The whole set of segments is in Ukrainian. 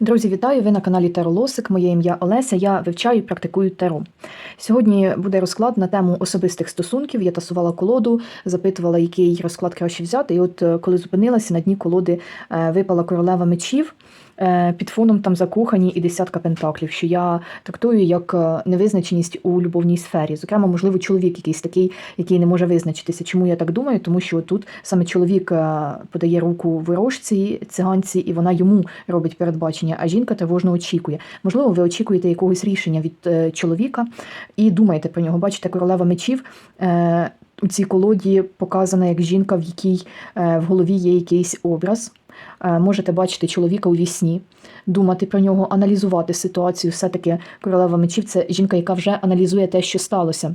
Друзі, вітаю! Ви на каналі Таролосик. Моє ім'я Олеся. Я вивчаю і практикую таро. Сьогодні буде розклад на тему особистих стосунків. Я тасувала колоду, запитувала, який розклад краще взяти. І от е, коли зупинилася, на дні колоди е, випала королева мечів. Е, Під фоном там закохані і десятка пентаклів, що я трактую як е, невизначеність у любовній сфері. Зокрема, можливо, чоловік якийсь такий, який не може визначитися. Чому я так думаю? Тому що тут саме чоловік е, подає руку ворожці, циганці, і вона йому робить передбачення, а жінка тривожно очікує. Можливо, ви очікуєте якогось рішення від чоловіка і думаєте про нього. Бачите, королева мечів. У цій колоді показана як жінка, в якій в голові є якийсь образ. Е, Можете бачити чоловіка у вісні, думати про нього, аналізувати ситуацію. Все-таки королева мечів це жінка, яка вже аналізує те, що сталося.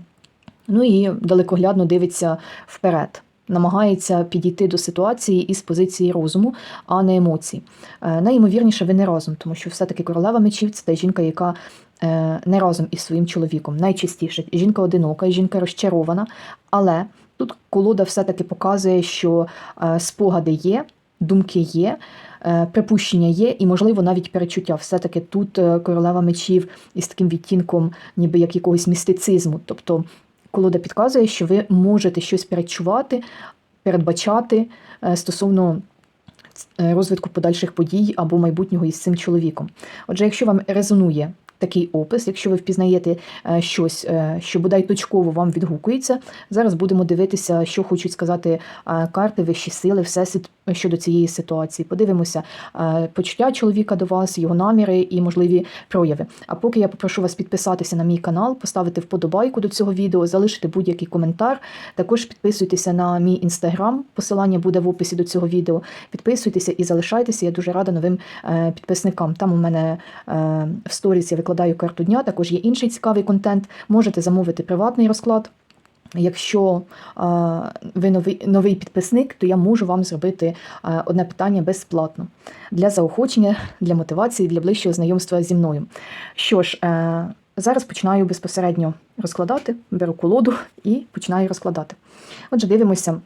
Ну і далекоглядно дивиться вперед. Намагається підійти до ситуації із позиції розуму, а не емоцій. Е, Найімовірніше, ви не разом, тому що все-таки королева мечів це та жінка, яка е, не разом із своїм чоловіком. Найчастіше жінка одинока, жінка розчарована, але тут колода все-таки показує, що спогади є, думки є. е, Припущення є, і, можливо, навіть перечуття. Все-таки тут е, королева мечів із таким відтінком, ніби як якогось містицизму. Тобто колода підказує, що ви можете щось перечувати, передбачати е, стосовно розвитку подальших подій або майбутнього із цим чоловіком. Отже, якщо вам резонує такий опис, якщо ви впізнаєте е, щось, е, що бодай точково вам відгукується, зараз будемо дивитися, що хочуть сказати е, карти, вищі сили, всесвіт щодо цієї ситуації. Подивимося почуття чоловіка до вас, його наміри і можливі прояви. А поки я попрошу вас підписатися на мій канал, поставити вподобайку до цього відео, залишити будь-який коментар. Також підписуйтеся на мій інстаграм, посилання буде в описі до цього відео. Підписуйтеся і залишайтеся. Я дуже рада новим підписникам. Там у мене в сторіс я викладаю карту дня. Також є інший цікавий контент. Можете замовити приватний розклад. Якщо е, ви новий, новий підписник, то я можу вам зробити е, одне питання безплатно для заохочення, для мотивації, для ближчого знайомства зі мною. Що ж, е, зараз починаю безпосередньо розкладати, беру колоду і починаю розкладати. Отже, дивимося,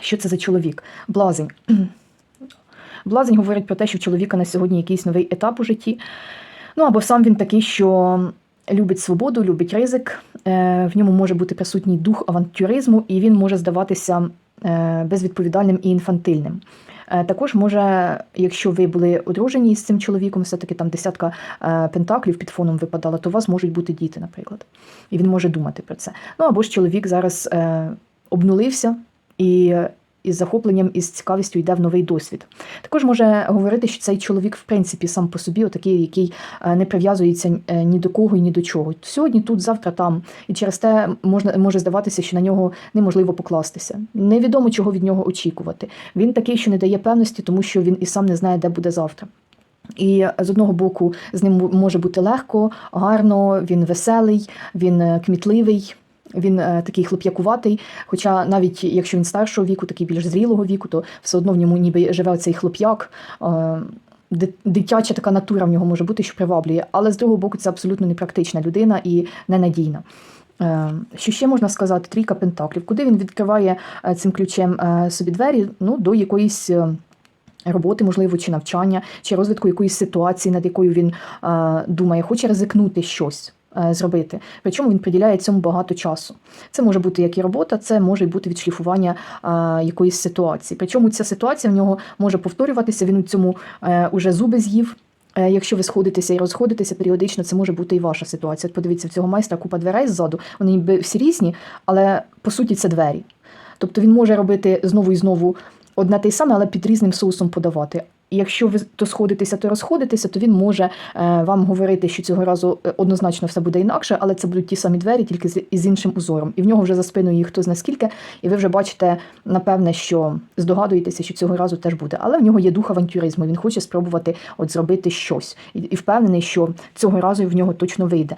що це за чоловік. Блазень. Блазень говорить про те, що у чоловіка на сьогодні якийсь новий етап у житті. Ну або сам він такий, що любить свободу, любить ризик. Е, В ньому може бути присутній дух авантюризму, і він може здаватися е, безвідповідальним і інфантильним. Е, Також може, якщо ви були одружені з цим чоловіком, все-таки там десятка пентаклів під фоном випадала, то у вас можуть бути діти, наприклад. І він може думати про це. Ну або ж чоловік зараз обнулився і із захопленням, із цікавістю йде в новий досвід. Також може говорити, що цей чоловік, в принципі, сам по собі, отакий, який е, не прив'язується е, ні до кого і ні до чого. Сьогодні тут, завтра там. І через те можна може здаватися, що на нього неможливо покластися. Невідомо, чого від нього очікувати. Він такий, що не дає певності, тому що він і сам не знає, де буде завтра. І з одного боку з ним може бути легко, гарно, він веселий, він е, кмітливий. Він е, такий хлоп'якуватий, хоча навіть якщо він старшого віку, такий більш зрілого віку, то все одно в ньому ніби живе цей хлоп'як. Е, Дитяча така натура в нього може бути, що приваблює, але з другого боку, це абсолютно непрактична людина і ненадійна. Е, Що ще можна сказати? Трійка пентаклів. Куди він відкриває е, цим ключем е, собі двері? Ну, до якоїсь. Роботи, можливо, чи навчання, чи розвитку якоїсь ситуації, над якою він думає, хоче ризикнути щось зробити. Причому він приділяє цьому багато часу. Це може бути як і робота, це може бути відшліфування е, якоїсь ситуації. Причому ця ситуація в нього може повторюватися. Він у цьому е, уже зуби з'їв. Е, Якщо ви сходитеся і розходитеся періодично, це може бути і ваша ситуація. От Подивіться, в цього майстра купа дверей ззаду, вони ніби всі різні, але по суті це двері. Тобто він може робити знову і знову одне те й саме, але під різним соусом подавати. Якщо ви то сходитеся, то розходитеся, то він може е, вам говорити, що цього разу е, однозначно все буде інакше, але це будуть ті самі двері, тільки з, іншим узором. І в нього вже за спиною їх хто зна скільки, і ви вже бачите, напевне, що здогадуєтеся, що цього разу теж буде. Але в нього є дух авантюризму. Він хоче спробувати от зробити щось, і впевнений, що цього разу в нього точно вийде.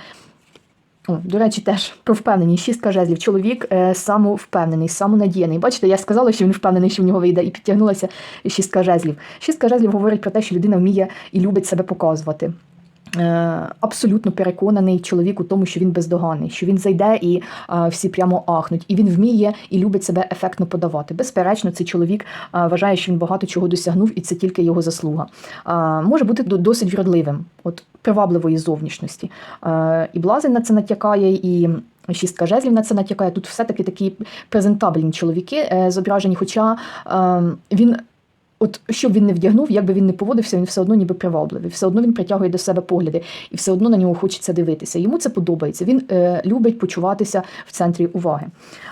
До речі, теж про впевненість. Шістка жезлів. Чоловік е, самовпевнений, самонадіяний. Бачите, я сказала, що він впевнений, що в нього вийде, і підтягнулася шістка жезлів. Шістка жезлів говорить про те, що людина вміє і любить себе показувати. Е, Абсолютно переконаний чоловік у тому, що він бездоганний, що він зайде і всі прямо ахнуть, і він вміє і любить себе ефектно подавати. Безперечно, цей чоловік вважає, що він багато чого досягнув, і це тільки його заслуга. Може бути досить вродливим, от привабливої зовнішності. І блазень на це натякає, і шістка жезлів на це натякає. Тут все-таки такі презентабельні чоловіки е, зображені, хоча е, він. От що б він не вдягнув, як би він не поводився, він все одно ніби привабливий, все одно він притягує до себе погляди, і все одно на нього хочеться дивитися. Йому це подобається. Він е, любить почуватися в центрі уваги.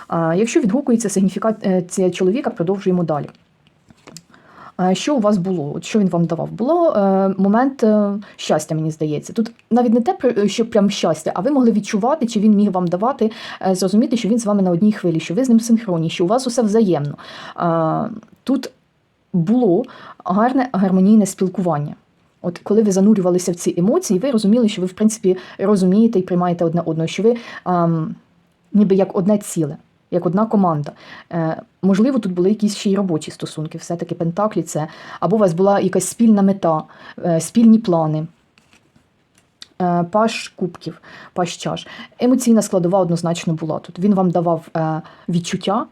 А якщо відгукується сигніфікація чоловіка, продовжуємо далі. Що у вас було? Що він вам давав? Було е, момент е, щастя, мені здається. Тут навіть не те, що прям щастя, а ви могли відчувати, чи він міг вам давати, е, зрозуміти, що він з вами на одній хвилі, що ви з ним синхронні, що у вас усе взаємно. Тут було гарне гармонійне спілкування. От коли ви занурювалися в ці емоції, ви розуміли, що ви, в принципі, розумієте і приймаєте одне одного, що ви ам, ніби як одне ціле, як одна команда. Е, можливо, тут були якісь ще й робочі стосунки, все-таки Пентаклі це, або у вас була якась спільна мета, е, спільні плани. Е, Паш кубків, паш чаш. Емоційна складова однозначно була тут. Він вам давав відчуття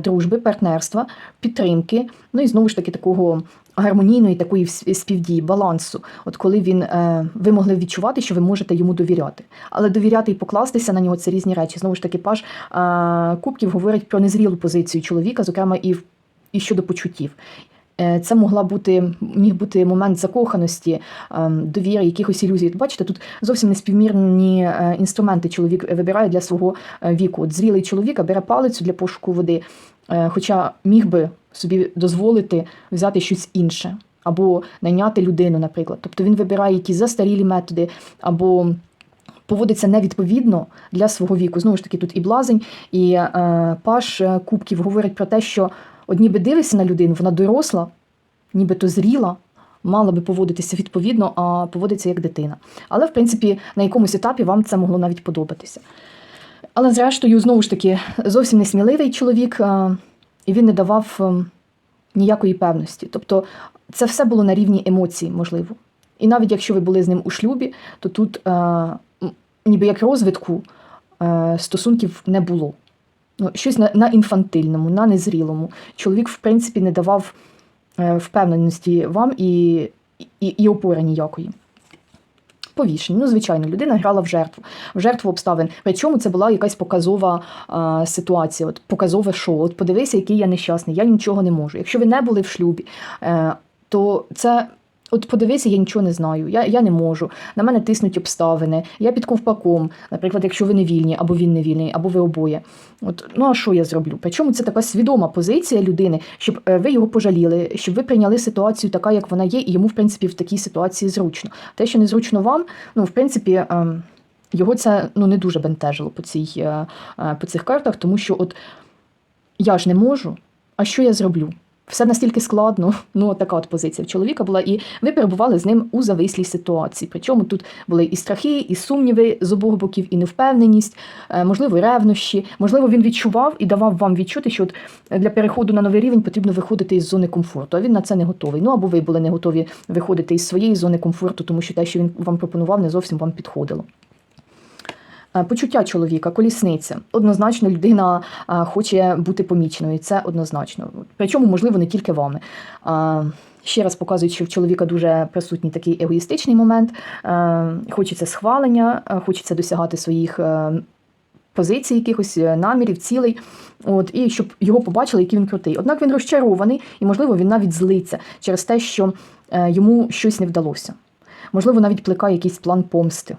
дружби, партнерства, підтримки, ну і знову ж таки такого гармонійної такої співдії, балансу. От коли він е, ви могли відчувати, що ви можете йому довіряти. Але довіряти і покластися на нього це різні речі. Знову ж таки, паш е, кубків говорить про незрілу позицію чоловіка, зокрема і, і щодо почуттів. Е, Це могла бути міг бути момент закоханості, ем, довіри, якихось ілюзій. Бачите, тут зовсім неспівмірні е, інструменти чоловік вибирає для свого е, віку. От зрілий чоловік бере палицю для пошуку води, хоча міг би собі дозволити взяти щось інше або найняти людину, наприклад. Тобто він вибирає якісь застарілі методи або. Поводиться невідповідно для свого віку. Знову ж таки, тут і блазень, і паш кубків говорить про те, що от ніби дивишся на людину, вона доросла, нібито зріла, мала би поводитися відповідно, а поводиться як дитина. Але, в принципі, на якомусь етапі вам це могло навіть подобатися. Але, зрештою, знову ж таки, зовсім несміливий чоловік, е, і він не давав е, ніякої певності. Тобто, це все було на рівні емоцій, можливо. І навіть якщо ви були з ним у шлюбі, то тут е, ніби як розвитку стосунків не було. Ну, щось на, на інфантильному, на незрілому. Чоловік, в принципі, не давав е, впевненості вам і, і, і опори ніякої. Повішені. Ну, звичайно, людина грала в жертву, в жертву обставин. Причому це була якась показова а, ситуація, от показове шоу. От подивися, який я нещасний, я нічого не можу. Якщо ви не були в шлюбі, е, то це. От подивися, я нічого не знаю, я, я не можу. На мене тиснуть обставини, я під ковпаком, наприклад, якщо ви не вільні, або він не вільний, або ви обоє. От, ну а що я зроблю? Причому це така свідома позиція людини, щоб е, ви його пожаліли, щоб ви прийняли ситуацію така, як вона є, і йому, в принципі, в такій ситуації зручно. Те, що незручно вам, ну, в принципі, ем, його це ну, не дуже бентежило по, цій, е, е, по цих картах, тому що от я ж не можу, а що я зроблю? Все настільки складно, ну така от позиція в чоловіка була, і ви перебували з ним у завислій ситуації. Причому тут були і страхи, і сумніви з обох боків, і невпевненість, е, можливо, і ревнощі. Можливо, він відчував і давав вам відчути, що от для переходу на новий рівень потрібно виходити із зони комфорту. А він на це не готовий. Ну або ви були не готові виходити із своєї зони комфорту, тому що те, що він вам пропонував, не зовсім вам підходило. Е, Почуття чоловіка, колісниця. Однозначно, людина хоче бути поміченою. Це однозначно. Причому, можливо, не тільки вами. А, Ще раз показують, що в чоловіка дуже присутній такий егоїстичний момент. Е, Хочеться схвалення, е, хочеться досягати своїх е, позицій, якихось е, намірів, цілей. От, і щоб його побачили, який він крутий. Однак він розчарований, і, можливо, він навіть злиться через те, що е, йому щось не вдалося. Можливо, навіть плекає якийсь план помсти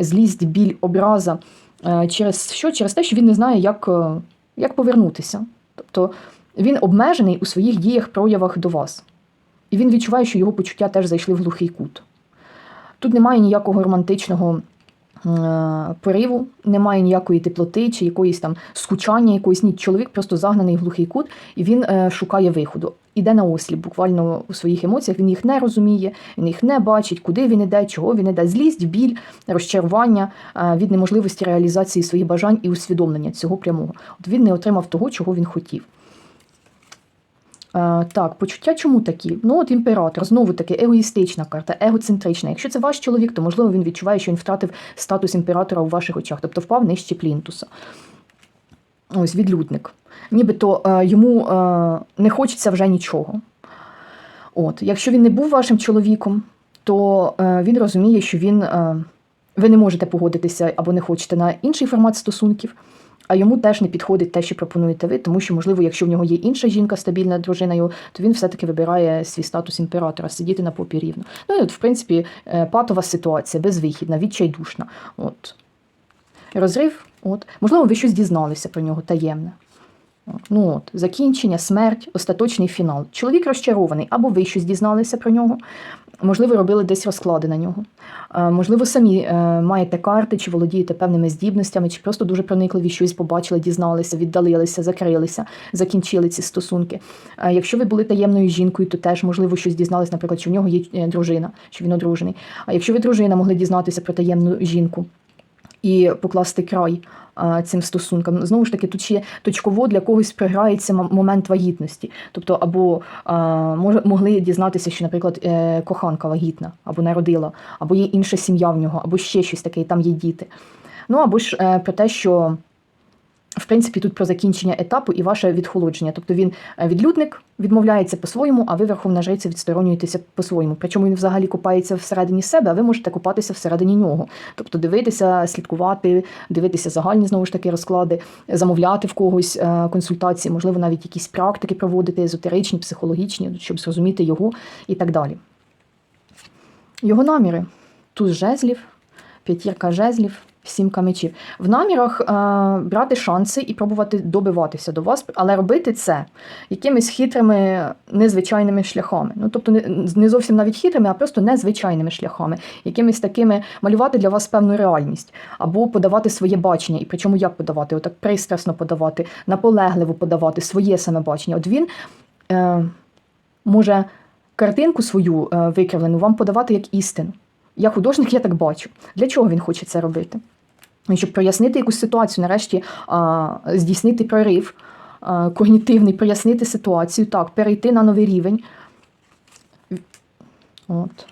злість, біль, образа е, через що? Через те, що він не знає, як, е, як повернутися. Тобто він обмежений у своїх діях, проявах до вас. І він відчуває, що його почуття теж зайшли в глухий кут. Тут немає ніякого романтичного пориву, немає ніякої теплоти чи якоїсь там скучання, якоїсь ні. Чоловік просто загнаний в глухий кут, і він е, шукає виходу. Іде на осліп, буквально у своїх емоціях. Він їх не розуміє, він їх не бачить, куди він іде, чого він іде. Злість, біль, розчарування е, від неможливості реалізації своїх бажань і усвідомлення цього прямого. От він не отримав того, чого він хотів. Е, так, почуття чому такі? Ну, от імператор, знову таки, егоїстична карта, егоцентрична. Якщо це ваш чоловік, то можливо він відчуває, що він втратив статус імператора у ваших очах, тобто впав нижче плінтуса. Ось відлюдник. Нібито е, йому е, не хочеться вже нічого. От, якщо він не був вашим чоловіком, то він розуміє, що він, ви не можете погодитися або не хочете на інший формат стосунків, а йому теж не підходить те, що пропонуєте ви, тому що, можливо, якщо в нього є інша жінка, стабільна дружина його, то він все-таки вибирає свій статус імператора, сидіти на попі рівно. Ну і от, в принципі, е, патова ситуація, безвихідна, відчайдушна. От. Розрив, от. можливо, ви щось дізналися про нього таємне. Ну от, закінчення, смерть, остаточний фінал. Чоловік розчарований, або ви щось дізналися про нього, можливо, робили десь розклади на нього. Е, Можливо, самі е, маєте карти, чи володієте певними здібностями, чи просто дуже проникливі щось побачили, дізналися, віддалилися, закрилися, закінчили ці стосунки. Е, Якщо ви були таємною жінкою, то теж можливо щось дізналися, наприклад, що в нього є дружина, що він одружений. А якщо ви дружина могли дізнатися про таємну жінку, і покласти край а, цим стосункам. Знову ж таки, тут ще точково для когось програється момент вагітності. Тобто, або може, могли дізнатися, що, наприклад, е, коханка вагітна, або народила, або є інша сім'я в нього, або ще щось таке, і там є діти. Ну або ж е, про те, що. В принципі, тут про закінчення етапу і ваше відхолодження. Тобто він е, відлюдник відмовляється по-своєму, а ви, верховна жриця, відсторонюєтеся по-своєму. Причому він взагалі купається всередині себе, а ви можете купатися всередині нього. Тобто дивитися, слідкувати, дивитися загальні знову ж таки розклади, замовляти в когось е, консультації, можливо, навіть якісь практики проводити, езотеричні, психологічні, щоб зрозуміти його і так далі. Його наміри: туз жезлів, п'ятірка жезлів, сімка мечів. В намірах е, брати шанси і пробувати добиватися до вас, але робити це якимись хитрими, незвичайними шляхами. Ну, тобто, не зовсім навіть хитрими, а просто незвичайними шляхами, якимись такими малювати для вас певну реальність, або подавати своє бачення. І причому як подавати? Отак пристрасно подавати, наполегливо подавати своє саме бачення. От він е, може картинку свою е, викривлену вам подавати як істину. Я художник, я так бачу. Для чого він хоче це робити? Щоб прояснити якусь ситуацію, нарешті здійснити прорив когнітивний, прояснити ситуацію, так, перейти на новий рівень. От.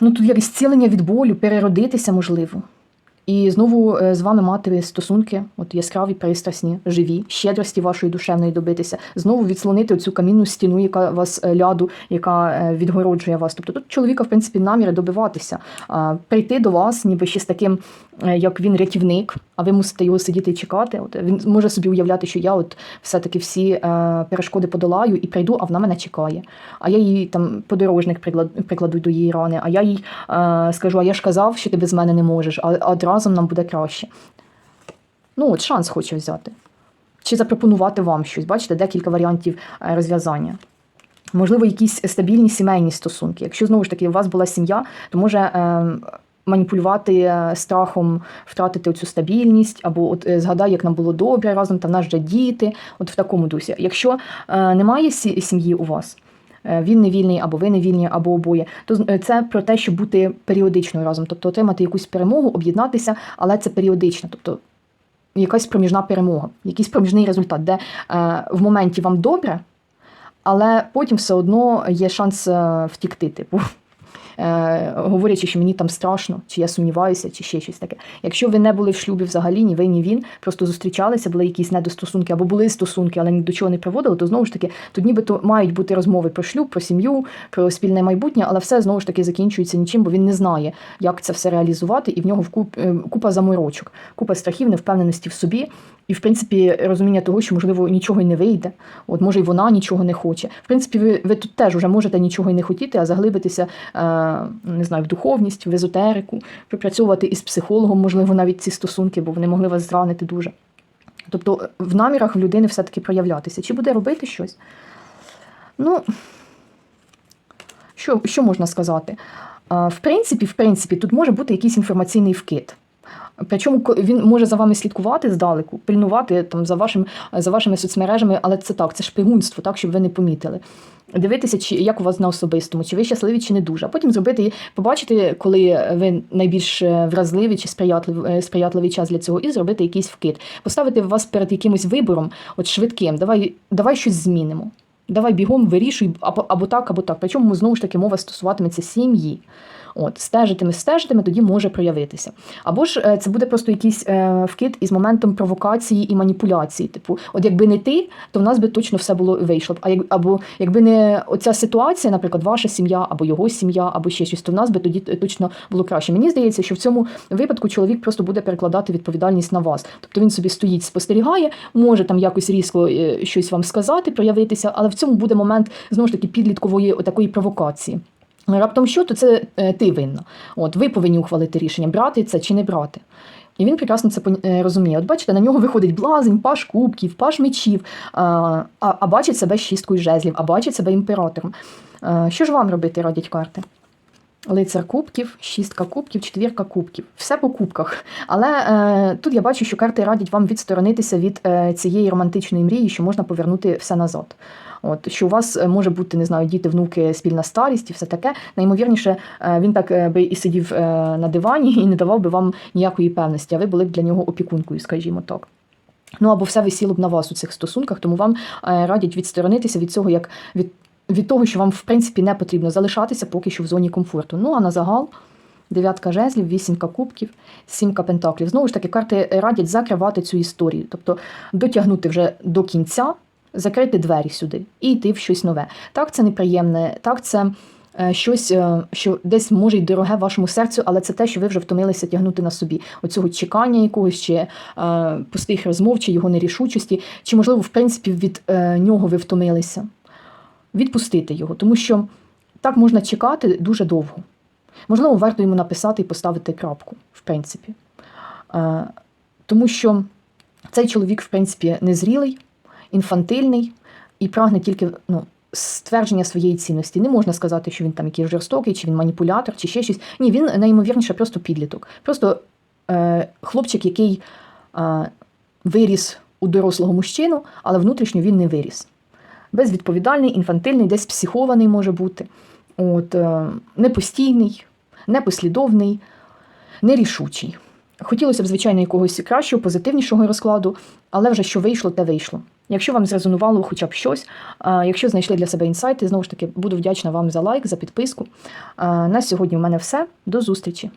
Ну, тут як зцілення від болю, переродитися можливо. І знову е, з вами мати стосунки, от яскраві, пристрасні, живі, щедрості вашої душевної добитися, знову відслонити цю камінну стіну, яка вас е, ляду, яка е, відгороджує вас. Тобто тут чоловіка, в принципі, наміри добиватися, а, прийти до вас, ніби ще з таким, як він рятівник, а ви мусите його сидіти і чекати. От він може собі уявляти, що я от все-таки всі перешкоди подолаю і прийду, а вона мене чекає. А я їй там подорожник прикладу до її рани, а я їй скажу, а я ж казав, що ти без мене не можеш, а, разом нам буде краще. Ну, от шанс хоче взяти. Чи запропонувати вам щось. Бачите, декілька варіантів е, розв'язання. Можливо, якісь стабільні сімейні стосунки. Якщо знову ж таки у вас була сім'я, то може е, маніпулювати е, страхом втратити цю стабільність, або от е, згадай, як нам було добре разом, та нас вже діти, от в такому дусі. Якщо е, немає сім'ї у вас, він не вільний, або ви не вільні, або обоє, то е, це про те, щоб бути періодичною разом, тобто отримати якусь перемогу, об'єднатися, але це періодично. Тобто якась проміжна перемога, якийсь проміжний результат, де е, в моменті вам добре, але потім все одно є шанс е, втікти, типу. Е, говорячи, що мені там страшно, чи я сумніваюся, чи ще щось таке. Якщо ви не були в шлюбі взагалі, ні ви, ні він, просто зустрічалися, були якісь недостосунки, або були стосунки, але ні до чого не приводили, то знову ж таки тут нібито мають бути розмови про шлюб, про сім'ю, про спільне майбутнє, але все знову ж таки закінчується нічим, бо він не знає, як це все реалізувати, і в нього вкуп, е, купа заморочок, купа страхів, невпевненості в собі, і в принципі розуміння того, що можливо нічого й не вийде. От може й вона нічого не хоче. В принципі, ви, ви тут теж вже можете нічого й не хотіти, а заглибитися е, не знаю, в духовність, в езотерику, пропрацьовувати із психологом, можливо, навіть ці стосунки, бо вони могли вас зранити дуже. Тобто в намірах в людини все-таки проявлятися. Чи буде робити щось? Ну, що, що можна сказати? В принципі, в принципі, тут може бути якийсь інформаційний вкид. Причому він може за вами слідкувати здалеку, пильнувати там за вашим за вашими соцмережами, але це так, це шпигунство, так щоб ви не помітили. Дивитися, чи як у вас на особистому, чи ви щасливі, чи не дуже. А потім зробити, побачити, коли ви найбільш е, вразливі чи сприятливий, е, сприятливий час для цього, і зробити якийсь вкид. Поставити вас перед якимось вибором, от швидким. Давай, давай щось змінимо. Давай бігом вирішуй або, або так, або так. Причому знову ж таки мова стосуватиметься сім'ї. От, стежитиме, стежитиме, тоді може проявитися. Або ж е, це буде просто якийсь е, вкид із моментом провокації і маніпуляції. Типу, от якби не ти, то в нас би точно все було вийшло. А як, або якби не оця ситуація, наприклад, ваша сім'я, або його сім'я, або ще щось, то в нас би тоді точно було краще. Мені здається, що в цьому випадку чоловік просто буде перекладати відповідальність на вас. Тобто він собі стоїть, спостерігає, може там якось різко е, щось вам сказати, проявитися, але в цьому буде момент знову ж таки підліткової такої провокації. Раптом що, то це е, ти винна. От ви повинні ухвалити рішення, брати це чи не брати. І він прекрасно це е, розуміє. От бачите, на нього виходить блазень, паш кубків, паш мечів, а, а бачить себе шісткою жезлів, а бачить себе імператором. А, що ж вам робити, радять карти? Лицар кубків, шістка кубків, четвірка кубків. Все по кубках. Але е, тут я бачу, що карти радять вам відсторонитися від е, цієї романтичної мрії, що можна повернути все назад. От що у вас е, може бути, не знаю, діти, внуки, спільна старість і все таке. Наймовірніше, е, він так е, би і сидів на дивані і не давав би вам ніякої певності, а ви були б для нього опікункою, скажімо так. Ну або все висіло б на вас у цих стосунках, тому вам радять відсторонитися від цього, як від, від того, що вам в принципі не потрібно залишатися поки що в зоні комфорту. Ну а на загал. Дев'ятка жезлів, вісімка кубків, сімка пентаклів. Знову ж таки, карти радять закривати цю історію, тобто дотягнути вже до кінця, закрити двері сюди і йти в щось нове. Так, це неприємне, так, це е, щось, е, що десь може й дороге вашому серцю, але це те, що ви вже втомилися тягнути на собі. Оцього чекання якогось, чи е, пустих розмов, чи його нерішучості, чи, можливо, в принципі, від е, нього ви втомилися. Відпустити його, тому що так можна чекати дуже довго. Можливо, варто йому написати і поставити крапку, в принципі. Е, тому що цей чоловік, в принципі, незрілий, інфантильний і прагне тільки ну, ствердження своєї цінності. Не можна сказати, що він там якийсь жорстокий, чи він маніпулятор, чи ще щось. Ні, він найімовірніше просто підліток. Просто е, хлопчик, який е, виріс у дорослого мужчину, але внутрішньо він не виріс. Безвідповідальний, інфантильний, десь психований може бути. От, е, непостійний, непослідовний, нерішучий. Хотілося б, звичайно, якогось кращого, позитивнішого розкладу, але вже що вийшло, те вийшло. Якщо вам зрезонувало хоча б щось, якщо знайшли для себе інсайти, знову ж таки буду вдячна вам за лайк, за підписку. На сьогодні в мене все. До зустрічі!